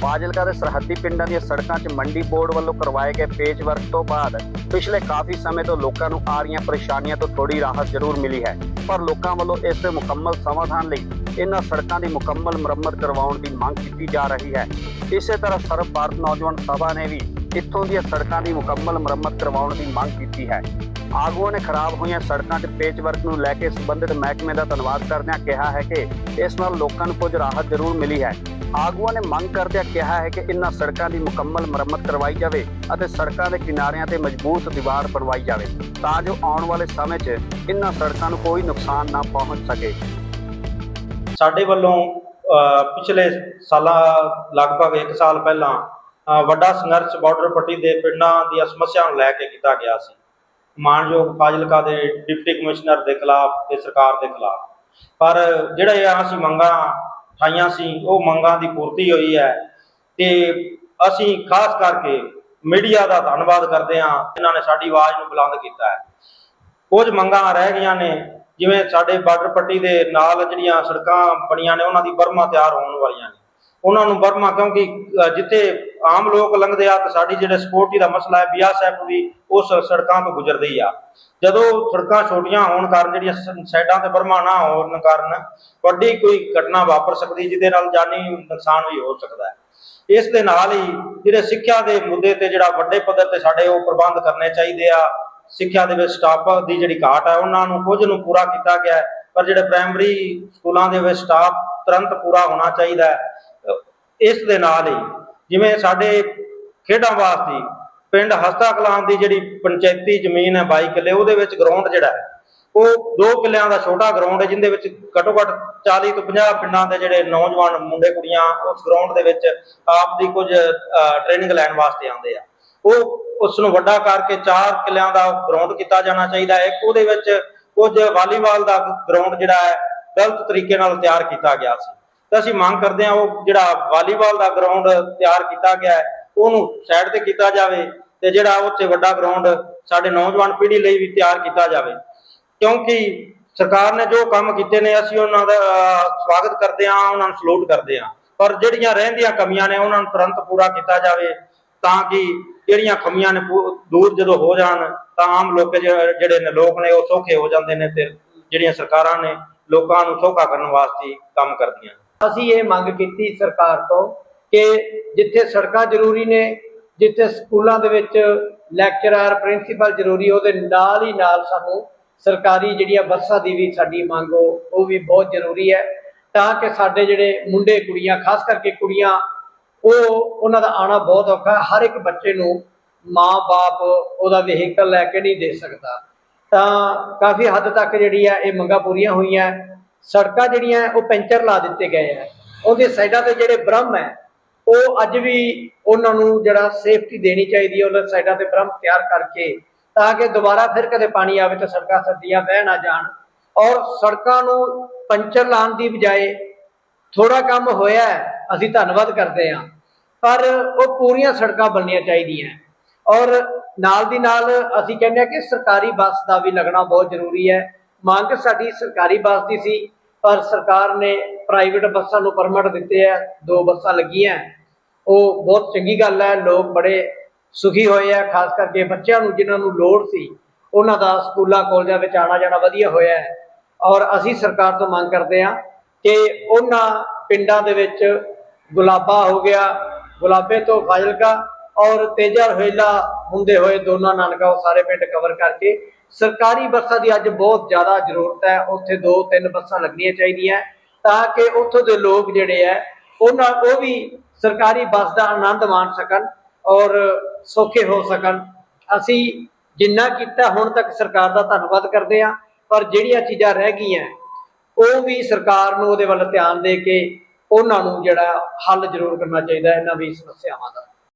ਫਾਜ਼ਿਲਕਾ ਦੇ ਸਰਹੱਦੀ ਪਿੰਡਾਂ ਦੀਆਂ ਸੜਕਾਂ 'ਚ ਮੰਡੀ ਬੋਰਡ ਵੱਲੋਂ ਕਰਵਾਏ ਗਏ ਪੇਚ ਵਰਕ ਤੋਂ ਬਾਅਦ ਪਿਛਲੇ ਕਾਫੀ ਸਮੇਂ ਤੋਂ ਲੋਕਾਂ ਨੂੰ ਆ ਰਹੀਆਂ ਪਰੇਸ਼ਾਨੀਆਂ ਤੋਂ ਥੋੜੀ ਰਾਹਤ ਜ਼ਰੂਰ ਮਿਲੀ ਹੈ। ਪਰ ਲੋਕਾਂ ਵੱਲੋਂ ਇਸ ਦੇ ਮੁਕੰਮਲ ਸਮਾਧਾਨ ਲਈ ਇਹਨਾਂ ਸੜਕਾਂ ਦੀ ਮੁਕੰਮਲ ਮੁਰੰਮਤ ਕਰਵਾਉਣ ਦੀ ਮੰਗ ਕੀਤੀ ਜਾ ਰਹੀ ਹੈ। ਇਸੇ ਤਰ੍ਹਾਂ ਸਰਬ ਭਾਰਤ ਨੌਜਵਾਨ ਸਭਾ ਨੇ ਵੀ ਇੱਥੋਂ ਦੀਆਂ ਸੜਕਾਂ ਦੀ ਮੁਕੰਮਲ ਮੁਰੰਮਤ ਕਰਵਾਉਣ ਦੀ ਮੰਗ ਕੀਤੀ ਹੈ। ਆਗੂਆਂ ਨੇ ਖਰਾਬ ਹੋਈਆਂ ਸੜਕਾਂ 'ਚ ਪੇਚਵਰਕ ਨੂੰ ਲੈ ਕੇ ਸੰਬੰਧਿਤ ਮਹਿਕਮੇ ਦਾ ਧੰਨਵਾਦ ਕਰਦਿਆਂ ਕਿਹਾ ਹੈ ਕਿ ਇਸ ਨਾਲ ਲੋਕਾਂ ਨੂੰ ਕੁਝ ਰਾਹਤ ਜ਼ਰੂਰ ਮਿਲੀ ਹੈ। ਆਗੂਆਂ ਨੇ ਮੰਗ ਕਰਦਿਆਂ ਕਿਹਾ ਹੈ ਕਿ ਇਨ੍ਹਾਂ ਸੜਕਾਂ ਦੀ ਮੁਕੰਮਲ ਮੁਰੰਮਤ ਕਰਵਾਈ ਜਾਵੇ ਅਤੇ ਸੜਕਾਂ ਦੇ ਕਿਨਾਰਿਆਂ ਤੇ ਮਜ਼ਬੂਤ ਦੀਵਾਰ ਬਣਵਾਈ ਜਾਵੇ ਤਾਂ ਜੋ ਆਉਣ ਵਾਲੇ ਸਮੇਂ 'ਚ ਇਨ੍ਹਾਂ ਸੜਕਾਂ ਨੂੰ ਕੋਈ ਨੁਕਸਾਨ ਨਾ ਪਹੁੰਚ ਸਕੇ। ਸਾਡੇ ਵੱਲੋਂ ਪਿਛਲੇ ਸਾਲਾਂ, ਲਗਭਗ 1 ਸਾਲ ਪਹਿਲਾਂ ਵੱਡਾ ਸੰਘਰਸ਼ ਬਾਰਡਰ ਪੱਟੀ ਦੇ ਪਿੰਡਾਂ ਦੀਆਂ ਸਮੱਸਿਆਵਾਂ ਨੂੰ ਲੈ ਕੇ ਕੀਤਾ ਗਿਆ ਸੀ। ਮਾਨਯੋਗ ਫਾਜ਼ਿਲਕਾ ਦੇ ਡਿਪਟੀ ਕਮਿਸ਼ਨਰ ਦੇ ਖਿਲਾਫ ਤੇ ਸਰਕਾਰ ਦੇ ਖਿਲਾਫ। ਪਰ ਜਿਹੜਾ ਇਹ ਅਸੀਂ ਮੰਗਾਂ ਠਾਈਆਂ ਸੀ, ਉਹ ਮੰਗਾਂ ਦੀ ਪੂਰਤੀ ਹੋਈ ਹੈ ਤੇ ਅਸੀਂ ਖਾਸ ਕਰਕੇ ਮੀਡੀਆ ਦਾ ਧੰਨਵਾਦ ਕਰਦੇ ਹਾਂ, ਜਿਨ੍ਹਾਂ ਨੇ ਸਾਡੀ ਆਵਾਜ਼ ਨੂੰ ਬੁਲੰਦ ਕੀਤਾ ਹੈ। ਕੁਝ ਮੰਗਾਂ ਰਹਿ ਗਈਆਂ ਨੇ, ਜਿਵੇਂ ਸਾਡੇ ਬਾਰਡਰ ਪੱਟੀ ਦੇ ਨਾਲ ਜਿਹੜੀਆਂ ਸੜਕਾਂ ਬਣੀਆਂ ਨੇ, ਉਹਨਾਂ ਦੀ ਬਰਮਾ ਤਿਆਰ ਹੋਣ ਵਾਲੀਆਂ ਨੇ। ਉਹਨਾਂ ਨੂੰ ਬਰਮਾ ਕਿਉਂਕਿ ਜਿੱਥੇ ਆਮ ਲੋਕ ਲੰਘਦੇ ਆ ਤੇ ਸਾਡੀ ਜਿਹੜੇ ਸਪੋਰਟੀ ਦਾ ਮਸਲਾ ਹੈ ਬੀਐਸਐਫ ਵੀ ਉਸ ਸੜਕਾਂ ਤੋਂ ਗੁਜ਼ਰਦੀ ਆ। ਜਦੋਂ ਸੜਕਾਂ ਛੋਟੀਆਂ ਹੋਣ ਕਾਰਨ ਜਿਹੜੀਆਂ ਸਾਈਡਾਂ ਤੇ ਬਰਮਾ ਹੋਣ ਕਾਰਨ ਵੱਡੀ ਕੋਈ ਘਟਨਾ ਵਾਪਰ ਸਕਦੀ, ਜਿਹਦੇ ਨਾਲ ਜਾਨੀ ਨੁਕਸਾਨ ਵੀ ਹੋ ਸਕਦਾ ਹੈ। ਇਸ ਦੇ ਨਾਲ ਹੀ ਜਿਹੜੇ ਸਿੱਖਿਆ ਦੇ ਮੁੱਦੇ ਤੇ ਜਿਹੜਾ ਵੱਡੇ ਪੱਧਰ ਤੇ ਸਾਡੇ ਉਹ ਪ੍ਰਬੰਧ ਕਰਨੇ ਚਾਹੀਦੇ ਆ। ਸਿੱਖਿਆ ਦੇ ਵਿੱਚ ਸਟਾਫ ਦੀ ਜਿਹੜੀ ਘਾਟ ਹੈ, ਉਹਨਾਂ ਨੂੰ ਕੁਝ ਨੂੰ ਪੂਰਾ ਕੀਤਾ ਗਿਆ ਪਰ ਜਿਹੜੇ ਪ੍ਰਾਇਮਰੀ ਸਕੂਲਾਂ ਦੇ ਵਿੱਚ ਸਟਾਫ ਤੁਰੰਤ ਪੂਰਾ ਹੋਣਾ ਚਾਹੀਦਾ ਹੈ। ਇਸ ਦੇ ਨਾਲ ਹੀ ਜਿਵੇਂ ਸਾਡੇ ਖੇਡਾਂ ਵਾਸਤੇ ਪਿੰਡ ਹਸਤਾ ਕਲਾਂ ਦੀ ਜਿਹੜੀ ਪੰਚਾਇਤੀ ਜ਼ਮੀਨ ਹੈ 22 ਕਿੱਲੇ, ਉਹਦੇ ਵਿੱਚ ਗਰਾਊਂਡ ਜਿਹੜਾ ਹੈ, ਉਹ 2 ਕਿੱਲਿਆਂ ਦਾ ਛੋਟਾ ਗਰਾਊਂਡ ਹੈ ਜਿੰਦੇ ਵਿੱਚ ਘੱਟੋ ਘੱਟ 40 ਤੋਂ 50 ਪਿੰਡਾਂ ਦੇ ਜਿਹੜੇ ਨੌਜਵਾਨ ਮੁੰਡੇ ਕੁੜੀਆਂ ਉਸ ਗਰਾਊਂਡ ਦੇ ਵਿੱਚ ਆਪ ਦੀ ਕੁਝ ਟ੍ਰੇਨਿੰਗ ਲੈਣ ਵਾਸਤੇ ਆਉਂਦੇ ਆ। ਉਹ ਉਸ ਨੂੰ ਵੱਡਾ ਕਰਕੇ 4 ਕਿੱਲਿਆਂ ਦਾ ਗਰਾਊਂਡ ਕੀਤਾ ਜਾਣਾ ਚਾਹੀਦਾ ਹੈ। ਇੱਕ ਉਹਦੇ ਵਿੱਚ ਕੁਝ ਵਾਲੀਬਾਲ ਦਾ ਗਰਾਊਂਡ ਜਿਹੜਾ ਹੈ, ਗਲਤ ਤਰੀਕੇ ਨਾਲ ਤਿਆਰ ਕੀਤਾ ਗਿਆ ਸੀ। ਤਾਂ ਅਸੀਂ ਮੰਗ ਕਰਦੇ ਹਾਂ ਉਹ ਜਿਹੜਾ ਵਾਲੀਬਾਲ ਦਾ ਗਰਾਊਂਡ ਤਿਆਰ ਕੀਤਾ ਗਿਆ ਹੈ, ਉਹਨੂੰ ਸਾਈਡ ਤੇ ਕੀਤਾ ਜਾਵੇ ਤੇ ਜਿਹੜਾ ਉੱਥੇ ਵੱਡਾ ਗਰਾਊਂਡ ਸਾਡੇ ਨੌਜਵਾਨ ਪੀੜ੍ਹੀ ਲਈ ਵੀ ਤਿਆਰ ਕੀਤਾ ਜਾਵੇ। ਕਿਉਂਕਿ ਸਰਕਾਰ ਨੇ ਜੋ ਕੰਮ ਕੀਤੇ ਨੇ, ਅਸੀਂ ਉਹਨਾਂ ਦਾ ਸਵਾਗਤ ਕਰਦੇ ਹਾਂ, ਉਹਨਾਂ ਨੂੰ ਸਲੂਟ ਕਰਦੇ ਹਾਂ। ਪਰ ਜਿਹੜੀਆਂ ਰਹਿੰਦੀਆਂ ਕਮੀਆਂ ਨੇ, ਉਹਨਾਂ ਨੂੰ ਤੁਰੰਤ ਪੂਰਾ ਕੀਤਾ ਜਾਵੇ ਤਾਂ ਕਿ ਜਿਹੜੀਆਂ ਕਮੀਆਂ ਨੇ ਦੂਰ ਜਦੋਂ ਹੋ ਜਾਣ, ਤਾਂ ਆਮ ਲੋਕ ਜਿਹੜੇ ਨੇ, ਲੋਕ ਨੇ, ਉਹ ਸੌਖੇ ਹੋ ਜਾਂਦੇ ਨੇ ਤੇ ਜਿਹੜੀਆਂ ਸਰਕਾਰਾਂ ਨੇ, ਲੋਕਾਂ ਨੂੰ ਸੌਖਾ ਕਰਨ ਵਾਸਤੇ ਕੰਮ ਕਰਦੀਆਂ ਅਸੀਂ ਇਹ ਮੰਗ ਕੀਤੀ ਸਰਕਾਰ ਤੋਂ ਕਿ ਜਿੱਥੇ ਸੜਕਾਂ ਜ਼ਰੂਰੀ ਨੇ, ਜਿੱਥੇ ਸਕੂਲਾਂ ਦੇ ਵਿੱਚ ਲੈਕਚਰਰ ਪ੍ਰਿੰਸੀਪਲ ਜ਼ਰੂਰੀ, ਉਹਦੇ ਨਾਲ ਹੀ ਨਾਲ ਸਾਨੂੰ ਸਰਕਾਰੀ ਜਿਹੜੀਆਂ ਬੱਸਾਂ ਦੀ ਵੀ ਸਾਡੀ ਮੰਗ, ਉਹ ਵੀ ਬਹੁਤ ਜ਼ਰੂਰੀ ਹੈ, ਤਾਂ ਕਿ ਸਾਡੇ ਜਿਹੜੇ ਮੁੰਡੇ ਕੁੜੀਆਂ, ਖਾਸ ਕਰਕੇ ਕੁੜੀਆਂ, ਉਹ, ਉਹਨਾਂ ਦਾ ਆਣਾ ਬਹੁਤ ਔਖਾ ਹੈ। ਹਰ ਇੱਕ ਬੱਚੇ ਨੂੰ ਮਾਂ-ਬਾਪ ਉਹਦਾ ਵਹੀਕਲ ਲੈ ਕੇ ਨਹੀਂ ਦੇ ਸਕਦਾ। ਤਾਂ ਕਾਫੀ ਹੱਦ ਤੱਕ ਜਿਹੜੀ ਆ ਇਹ ਮੰਗਾਂ ਪੂਰੀਆਂ ਹੋਈਆਂ। ਸੜਕਾਂ ਜਿਹੜੀਆਂ ਉਹ ਪੈਂਚਰ ਲਾ ਦਿੱਤੇ ਗਏ ਆ। ਉਹਦੇ ਸਾਈਡਾਂ ਤੇ ਜਿਹੜੇ ਬ੍ਰਹਮ ਹੈ ਉਹ ਅੱਜ ਵੀ ਉਹਨਾਂ ਨੂੰ ਜਿਹੜਾ ਸੇਫਟੀ ਦੇਣੀ ਚਾਹੀਦੀ ਹੈ ਉਹਨਾਂ ਸਾਈਡਾਂ ਤੇ ਬ੍ਰਹਮ ਤਿਆਰ ਕਰਕੇ ਤਾਂ ਕਿ ਦੁਬਾਰਾ ਫਿਰ ਕਦੇ ਪਾਣੀ ਆਵੇ ਤਾਂ ਸੜਕਾਂ ਸੱਦੀਆਂ ਵਹਿ ਨਾ ਜਾਣ। ਔਰ ਸੜਕਾਂ ਨੂੰ ਪੰਚਰ ਲਾਉਣ ਦੀ ਬਜਾਏ ਥੋੜਾ ਕੰਮ ਹੋਇਆ ਹੈ, ਅਸੀਂ ਧੰਨਵਾਦ ਕਰਦੇ ਹਾਂ। ਪਰ ਉਹ ਪੂਰੀਆਂ ਸੜਕਾਂ ਬਣਨੀਆਂ ਚਾਹੀਦੀਆਂ। ਔਰ ਨਾਲ ਦੀ ਨਾਲ ਅਸੀਂ ਕਹਿੰਦੇ ਹਾਂ ਕਿ ਸਰਕਾਰੀ ਬੱਸ ਦਾ ਵੀ ਲੱਗਣਾ ਬਹੁਤ ਜ਼ਰੂਰੀ ਹੈ। ਮੰਗ ਸਾਡੀ ਸਰਕਾਰੀ ਬੱਸ ਦੀ ਸੀ, ਪਰ ਸਰਕਾਰ ਨੇ ਪ੍ਰਾਈਵੇਟ ਬੱਸਾਂ ਨੂੰ ਪਰਮਿਟ ਦਿੱਤੇ ਆ, ਦੋ ਬੱਸਾਂ ਲੱਗੀਆਂ। ਉਹ ਬਹੁਤ ਚੰਗੀ ਗੱਲ ਹੈ, ਲੋਕ ਬੜੇ ਸੁਖੀ ਹੋਏ ਆ, ਖਾਸ ਕਰਕੇ ਬੱਚਿਆਂ ਨੂੰ ਜਿਨ੍ਹਾਂ ਨੂੰ ਲੋੜ ਸੀ, ਉਹਨਾਂ ਦਾ ਸਕੂਲਾਂ, ਕਾਲਜਾਂ ਵਿੱਚ ਆਣਾ ਜਾਣਾ ਵਧੀਆ ਹੋਇਆ ਹੈ। ਔਰ ਅਸੀਂ ਸਰਕਾਰ ਤੋਂ ਮੰਗ ਕਰਦੇ ਹਾਂ ਕਿ ਉਹਨਾਂ ਪਿੰਡਾਂ ਦੇ ਵਿੱਚ ਗੁਲਾਬਾ ਹੋ ਗਿਆ, ਗੁਲਾਬੇ ਤੋਂ ਫਾਜ਼ਿਲਕਾ ਔਰ ਤੇਜਾ ਰੋਹਿਲਾ ਹੁੰਦੇ ਹੋਏ ਦੋਨਾਂ ਨਾਨਕਾ ਉਹ ਸਾਰੇ ਪਿੰਡ ਕਵਰ ਕਰਕੇ ਸਰਕਾਰੀ ਬੱਸਾਂ ਦੀ ਅੱਜ ਬਹੁਤ ਜ਼ਿਆਦਾ ਜ਼ਰੂਰਤ ਹੈ। ਉੱਥੇ ਦੋ ਤਿੰਨ ਬੱਸਾਂ ਲੱਗਣੀਆਂ ਚਾਹੀਦੀਆਂ ਤਾਂ ਕਿ ਉੱਥੋਂ ਦੇ ਲੋਕ ਜਿਹੜੇ ਹੈ, ਉਹਨਾਂ ਉਹ ਵੀ ਸਰਕਾਰੀ ਬੱਸ ਦਾ ਆਨੰਦ ਮਾਣ ਸਕਣ ਔਰ ਸੌਖੇ ਹੋ ਸਕਣ। ਅਸੀਂ ਜਿੰਨਾ ਕੀਤਾ ਹੁਣ ਤੱਕ ਸਰਕਾਰ ਦਾ ਧੰਨਵਾਦ ਕਰਦੇ ਹਾਂ, ਪਰ ਜਿਹੜੀਆਂ ਚੀਜ਼ਾਂ ਰਹਿ ਗਈਆਂ, ਉਹ ਵੀ ਸਰਕਾਰ ਨੂੰ ਉਹਦੇ ਵੱਲ ਧਿਆਨ ਦੇ ਕੇ ਉਹਨਾਂ ਨੂੰ ਜਿਹੜਾ ਹੱਲ ਜ਼ਰੂਰ ਕਰਨਾ ਚਾਹੀਦਾ ਇਹਨਾਂ ਵੀ ਸਮੱਸਿਆਵਾਂ ਦਾ।